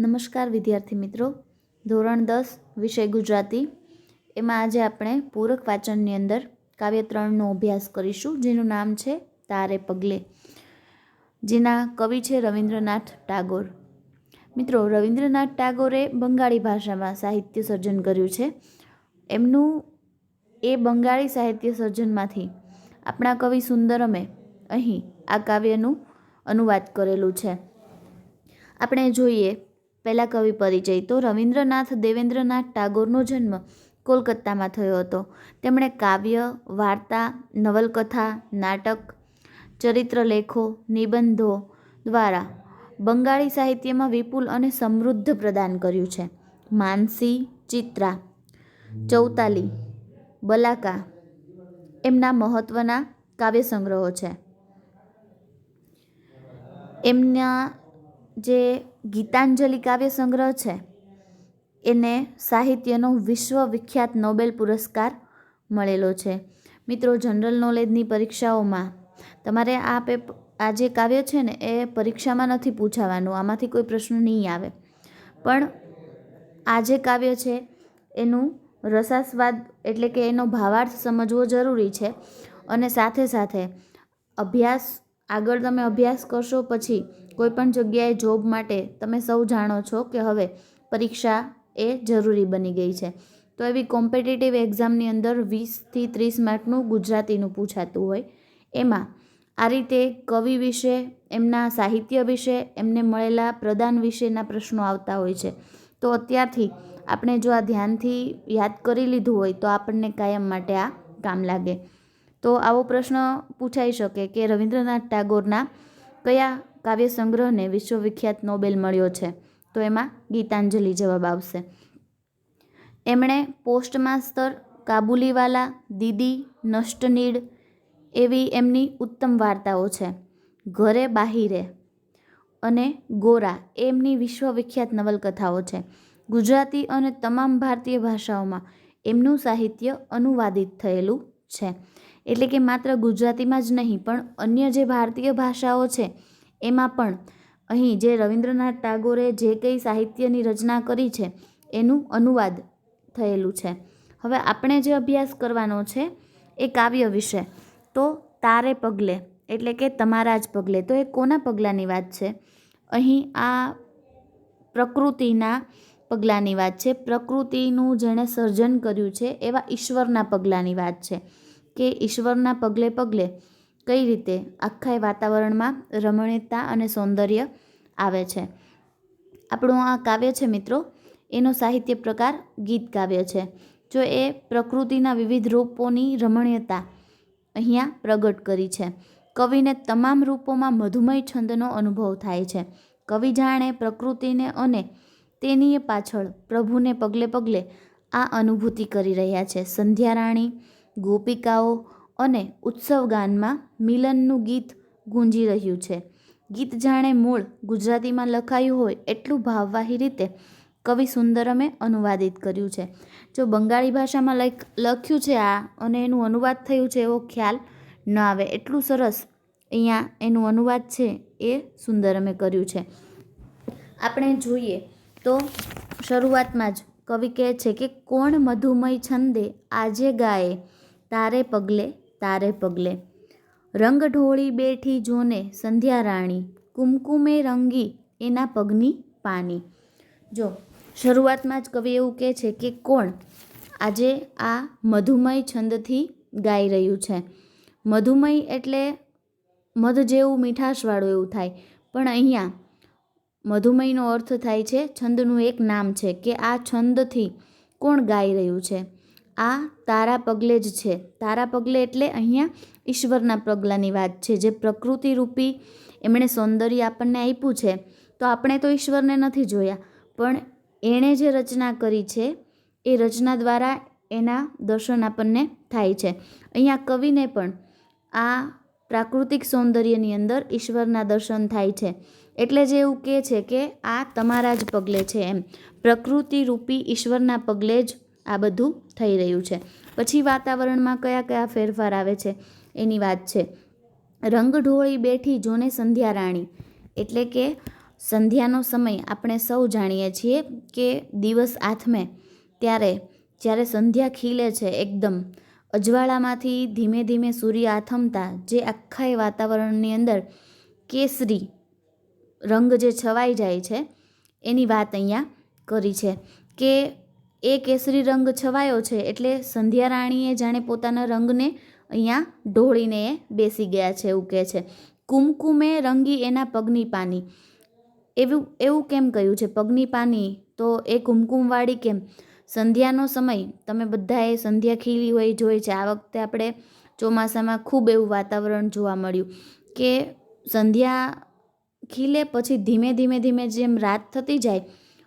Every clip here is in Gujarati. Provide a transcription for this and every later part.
નમસ્કાર વિદ્યાર્થી મિત્રો. ધોરણ દસ, વિષય ગુજરાતી. એમાં આજે આપણે પૂરક વાચનની અંદર કાવ્ય ત્રણનો અભ્યાસ કરીશું, જેનું નામ છે તારે પગલે. જેના કવિ છે રવિન્દ્રનાથ ટાગોર. મિત્રો, રવિન્દ્રનાથ ટાગોરે બંગાળી ભાષામાં સાહિત્ય સર્જન કર્યું છે. એમનું એ બંગાળી સાહિત્ય સર્જનમાંથી આપણા કવિ સુંદરમે અહીં આ કાવ્યનું અનુવાદ કરેલું છે. આપણે જોઈએ પહેલા કવિ પરિચય તો રવિન્દ્રનાથ દેવેન્દ્રનાથ ટાગોરનો જન્મ કોલકાતામાં થયો હતો. તેમણે કાવ્ય, વાર્તા, નવલકથા, નાટક, ચરિત્રલેખો, નિબંધો દ્વારા બંગાળી સાહિત્યમાં વિપુલ અને સમૃદ્ધ પ્રદાન કર્યું છે. માનસી, ચિત્રા, ચૌતાલી, બલાકા એમના મહત્ત્વના કાવ્ય સંગ્રહો છે. એમના જે ગીતાંજલિ કાવ્ય સંગ્રહ છે, એને સાહિત્યનો વિશ્વ વિખ્યાત નોબેલ પુરસ્કાર મળેલો છે. મિત્રો, જનરલ નોલેજની પરીક્ષાઓમાં તમારે આ પેપ, આ જે કાવ્ય છે ને, એ પરીક્ષામાં નથી પૂછાવાનું, આમાંથી કોઈ પ્રશ્ન નહીં આવે. પણ આ જે કાવ્ય છે, એનું રસાસ્વાદ એટલે કે એનો ભાવાર્થ સમજવો જરૂરી છે અને સાથે સાથે અભ્યાસ આગળ તમે અભ્યાસ કરશો પછી કોઈપણ જગ્યાએ જોબ માટે તમે સૌ જાણો છો કે હવે પરીક્ષા એ જરૂરી બની ગઈ છે. તો એવી કોમ્પિટિટિવ એક્ઝામની અંદર વીસથી ત્રીસ માર્કનું ગુજરાતીનું પૂછાતું હોય. એમાં આ રીતે કવિ વિશે, એમના સાહિત્ય વિશે, એમને મળેલા પ્રદાન વિશેના પ્રશ્નો આવતા હોય છે. તો અત્યારથી આપણે જો આ ધ્યાનથી યાદ કરી લીધું હોય તો આપણને કાયમ માટે આ કામ લાગે. તો આવો પ્રશ્ન પૂછાઈ શકે કે રવિન્દ્રનાથ ટાગોરના કયા કાવ્ય સંગ્રહને વિશ્વવિખ્યાત નોબેલ મળ્યો છે? તો એમાં ગીતાંજલિ જવાબ આવશે. એમણે પોસ્ટ માસ્તર કાબુલીવાલા, દીદી, નષ્ટનીડ એવી એમની ઉત્તમ વાર્તાઓ છે. ઘરે બાહિરે અને ગોરા એમની વિશ્વવિખ્યાત નવલકથાઓ છે. ગુજરાતી અને તમામ ભારતીય ભાષાઓમાં એમનું સાહિત્ય અનુવાદિત થયેલું છે. એટલે કે માત્ર ગુજરાતીમાં જ નહીં, પણ અન્ય જે ભારતીય ભાષાઓ છે, એમાં પણ અહીં જે રવિન્દ્રનાથ ટાગોરે જે કંઈ સાહિત્યની રચના કરી છે, એનું અનુવાદ થયેલું છે. હવે આપણે જે અભ્યાસ કરવાનો છે, એ કાવ્ય વિશે. તો તારે પગલે, એટલે કે તમારા જ પગલે. તો એ કોના પગલાંની વાત છે? અહીં આ પ્રકૃતિના પગલાંની વાત છે. પ્રકૃતિનું જેણે સર્જન કર્યું છે, એવા ઈશ્વરના પગલાંની વાત છે. કે ઈશ્વરના પગલે પગલે કઈ રીતે આખા વાતાવરણમાં રમણીયતા અને સૌંદર્ય આવે છે. આપણું આ કાવ્ય છે મિત્રો, એનો સાહિત્ય પ્રકાર ગીત કાવ્ય છે. જો એ પ્રકૃતિના વિવિધ રૂપોની રમણીયતા અહીંયા પ્રગટ કરી છે. કવિને તમામ રૂપોમાં મધુમય છંદનો અનુભવ થાય છે. કવિ જાણે પ્રકૃતિને અને તેની પાછળ પ્રભુને પગલે પગલે આ અનુભૂતિ કરી રહ્યા છે. સંધ્યારાણી ગોપિકાઓ અને ઉત્સવ ગાનમાં મિલનનું ગીત ગુંજી રહ્યું છે. ગીત જાણે મૂળ ગુજરાતીમાં લખાયું હોય એટલું ભાવવાહી રીતે કવિ સુંદરમે અનુવાદિત કર્યું છે. જો બંગાળી ભાષામાં લખ, લખ્યું છે આ અને એનું અનુવાદ થયું છે એવો ખ્યાલ ન આવે એટલું સરસ અહીંયા એનું અનુવાદ છે એ સુંદરમે કર્યું છે. આપણે જોઈએ તો શરૂઆતમાં જ કવિ કહે છે કે, કોણ મધુમય છંદે આજે ગાય તારે પગલે તારે પગલે. રંગ ઢોળી બેઠી જોને સંધ્યા રાણી, કુમકુમે રંગી એના પગની પાની. જો, શરૂઆતમાં જ કવિ એવું કહે છે કે કોણ? આજે આ મધુમય છંદથી ગાઈ રહ્યું છે. મધુમય એટલે મધ જેવું મીઠાશવાળું એવું થાય. પણ અહીંયા મધુમયનો અર્થ થાય છે છંદનું એક નામ છે કે આ છંદથી કોણ ગાઈ રહ્યું છે? આ તારા પગલે જ છે. તારા પગલે એટલે અહીંયા ઈશ્વરના પગલાંની વાત છે. જે પ્રકૃતિ રૂપી એમણે સૌંદર્ય આપણને આપ્યું છે, તો આપણે તો ઈશ્વરને નથી જોયા. પણ એણે જે રચના કરી છે, એ રચના દ્વારા એના દર્શન આપણને થાય છે. અહીંયા કવિને પણ આ પ્રાકૃતિક સૌંદર્યની અંદર ઈશ્વરના દર્શન થાય છે. એટલે જ એવું કહે છે કે આ તમારા જ પગલે છે એમ. પ્રકૃતિ રૂપી ઈશ્વરના પગલે જ આ બધું થઈ રહ્યું છે. પછી વાતાવરણમાં કયા કયા ફેરફાર આવે છે એની વાત છે. રંગઢોળી બેઠી જોને સંધ્યા રાણી. એટલે કે સંધ્યાનો સમય આપણે સૌ જાણીએ છીએ કે દિવસ આથમે ત્યારે, જ્યારે સંધ્યા ખીલે છે એકદમ, અજવાળામાંથી ધીમે ધીમે સૂર્ય આથમતા જે આખા વાતાવરણની અંદર કેસરી રંગ જે છવાઈ જાય છે, એની વાત અહીંયા કરી છે કે એ કેસરી રંગ છવાયો છે એટલે સંધ્યા રાણીએ જાણે પોતાના રંગને અહીંયા ઢોળીને એ બેસી ગયા છે એવું કહે છે. કુમકુમે રંગી એના પગની પાની. એવું એવું કેમ કહ્યું છે? પગની પાની તો એ કુમકુમવાળી કેમ? સંધ્યાનો સમય. તમે બધાએ સંધ્યા ખીલી હોય જોઈ છે. આ વખતે આપણે ચોમાસામાં ખૂબ એવું વાતાવરણ જોવા મળ્યું કે સંધ્યા ખીલે પછી ધીમે ધીમે ધીમે જેમ રાત થતી જાય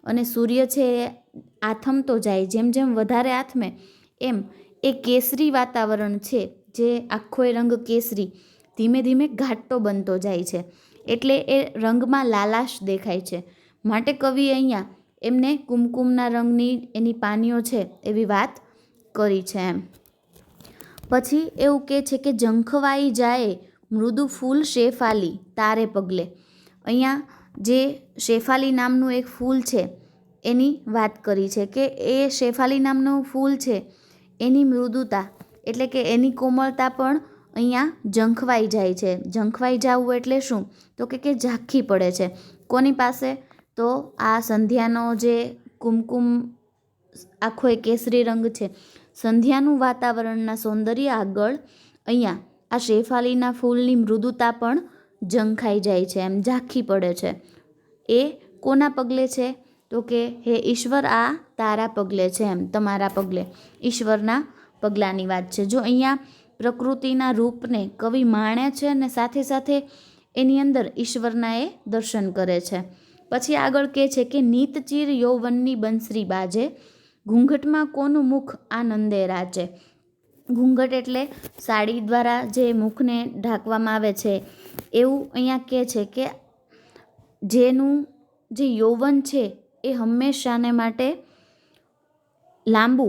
અને સૂર્ય છે એ આથમતો જાય, જેમ જેમ વધારે આથમે, એમ એ કેસરી વાતાવરણ છે, જે આખો એ રંગ કેસરી, ધીમે ધીમે ઘાટતો બનતો જાય છે. એટલે એ રંગમાં લાલાશ દેખાય છે. માટે કવિ અહીંયા એમને કુમકુમના રંગની એની પાનીઓ છે એવી વાત કરી છે એમ. પછી એવું કહે છે કે ઝંખવાઈ જાય, મૃદુ ફૂલ શેફાલી, તારે પગલે. અહીંયા જે શેફાલી નામનું એક ફૂલ છે, એની વાત કરી છે કે એ શેફાલી નામનું ફૂલ છે, એની મૃદુતા એટલે કે એની કોમળતા પણ અહીંયા ઝંખવાઈ જાય છે. ઝંખવાઈ જવું એટલે શું? તો કે કે ઝાંખી પડે છે. કોની પાસે? તો આ સંધ્યાનો જે કુમકુમ આખો એ કેસરી રંગ છે. સંધ્યાનું વાતાવરણના સૌંદર્ય આગળ અહીંયા આ શેફાલીના ફૂલની મૃદુતા પણ ઝંખાઈ જાય છે, એમ ઝાંખી પડે છે. એ કોના પગલે છે? તો કે, હે ઈશ્વર, આ તારા પગલે છે એમ, તમારા પગલે. ઈશ્વરના પગલાંની વાત છે. જો અહીંયા પ્રકૃતિના રૂપને કવિ માણે છે અને સાથે સાથે એની અંદર ઈશ્વરના એ દર્શન કરે છે. પછી આગળ કહે છે કે, નીતચીર યૌવનની બંસરી બાજે, ઘૂંઘટમાં કોનું મુખ આનંદે રાચે. ઘૂંઘટ એટલે સાડી દ્વારા જે મુખને ઢાંકવામાં આવે છે, એવું અહીંયા કહે છે કે જેનું જે યૌવન છે એ હંમેશાને માટે લાંબુ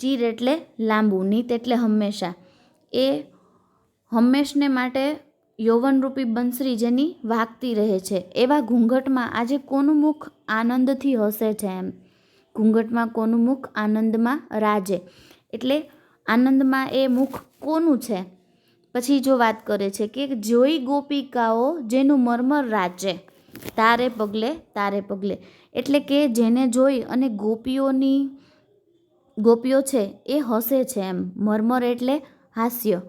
ચીર એટલે લાંબુ, નીત એટલે હંમેશા. એ હંમેશને માટે યૌવનરૂપી બંસરી જેની વાગતી રહે છે. એવા ઘૂંઘટમાં આજે કોનું મુખ આનંદથી હસે છે એમ? ઘૂંઘટમાં કોનું મુખ આનંદમાં રાજે? એટલે આનંદમાં એ મુખ કોનું છે? પછી જો વાત કરે છે કે જોઈ ગોપિકાઓ જેનું મરમર રાચે તારે પગલે તારે પગલે. એટલે કે જેને જોઈ અને ગોપીઓની, ગોપીઓ છે એ હસે છે એમ. મરમર એટલે હાસ્ય.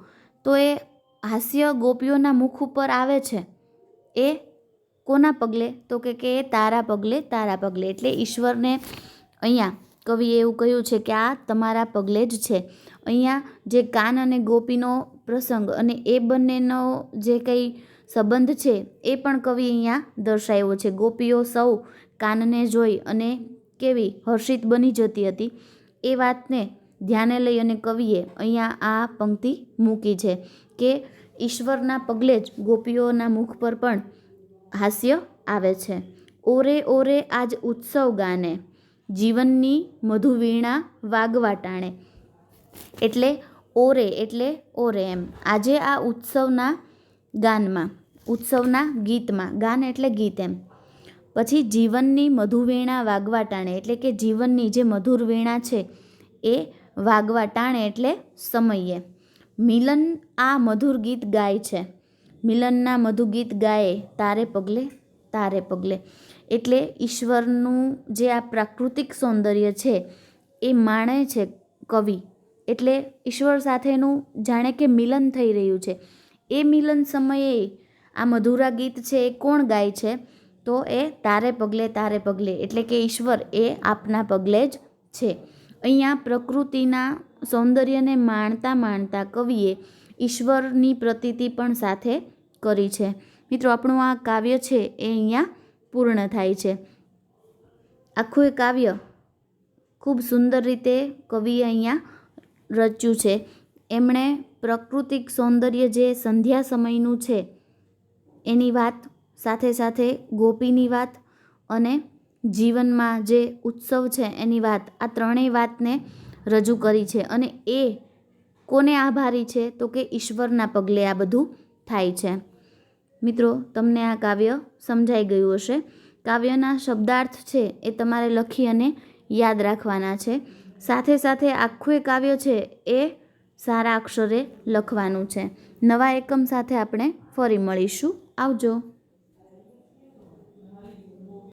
તો એ હાસ્ય ગોપીઓના મુખ ઉપર આવે છે? એ કોના પગલે? તો કે કે તારા પગલે તારા પગલે. એટલે ઈશ્વરને અહીંયા કવિએ એવું કહ્યું છે કે આ તમારા પગલે જ છે. અહીંયા જે કાન અને ગોપીનો પ્રસંગ અને એ બંનેનો જે કંઈ સંબંધ છે એ પણ કવિ અહીંયા દર્શાવ્યો છે. ગોપીઓ સૌ કાનને જોઈ અને કેવી હર્ષિત બની જતી હતી. એ વાતને ધ્યાને લઈ અને કવિએ અહીંયા આ પંક્તિ મૂકી છે કે ઈશ્વરના પગલે જ ગોપીઓના મુખ પર પણ હાસ્ય આવે છે. ઓરે ઓરે આજ ઉત્સવ ગાને. જીવનની મધુવીણા વાગવા ટાણે એટલે ઓરે એટલે ઓરે એમ. આજે આ ઉત્સવના ગાનમાં, ઉત્સવના ગીતમાં, ગાન એટલે ગીત એમ. પછી જીવનની મધુવીણા વાગવા ટાણે એટલે કે જીવનની જે મધુર વીણા છે, એ વાગવા ટાણે એટલે સમયે. મિલન આ મધુર ગીત ગાય છે. મિલનના મધુ ગીત ગાય, તારે પગલે તારે પગલે. એટલે ઈશ્વરનું જે આ પ્રાકૃતિક સૌંદર્ય છે, એ માણે છે કવિ. એટલે ઈશ્વર સાથેનું જાણે કે મિલન થઈ રહ્યું છે. એ મિલન સમયે આ મધુરા ગીત છે એ કોણ ગાય છે? તો એ તારે પગલે તારે પગલે. એટલે કે ઈશ્વર એ આપના પગલે જ છે. અહીંયા પ્રકૃતિના સૌંદર્યને માણતા માણતા કવિએ ઈશ્વરની પ્રતીતિ પણ સાથે કરી છે. મિત્રો, આપણું આ કાવ્ય છે એ અહીંયા પૂર્ણ થાય છે. આખું એ કાવ્ય ખૂબ સુંદર રીતે કવિએ અહીંયા રચ્યું છે. એમણે પ્રાકૃતિક સૌંદર્ય જે સંધ્યા સમયનું છે, એની વાત, સાથે સાથે ગોપીની વાત અને જીવનમાં જે ઉત્સવ છે એની વાત, આ ત્રણેય વાતને રજૂ કરી છે અને એ કોને આભારી છે તો કે ઈશ્વરના પગલે આ બધું થાય છે. મિત્રો, તમને આ કાવ્ય સમજાઈ ગયું હશે. કાવ્યના શબ્દાર્થ છે એ તમારે લખી અને યાદ રાખવાના છે. સાથે સાથે આખું એ કાવ્ય છે એ સારા અક્ષરે લખવાનું છે. નવા એકમ સાથે આપણે ફરી મળીશું. આવજો.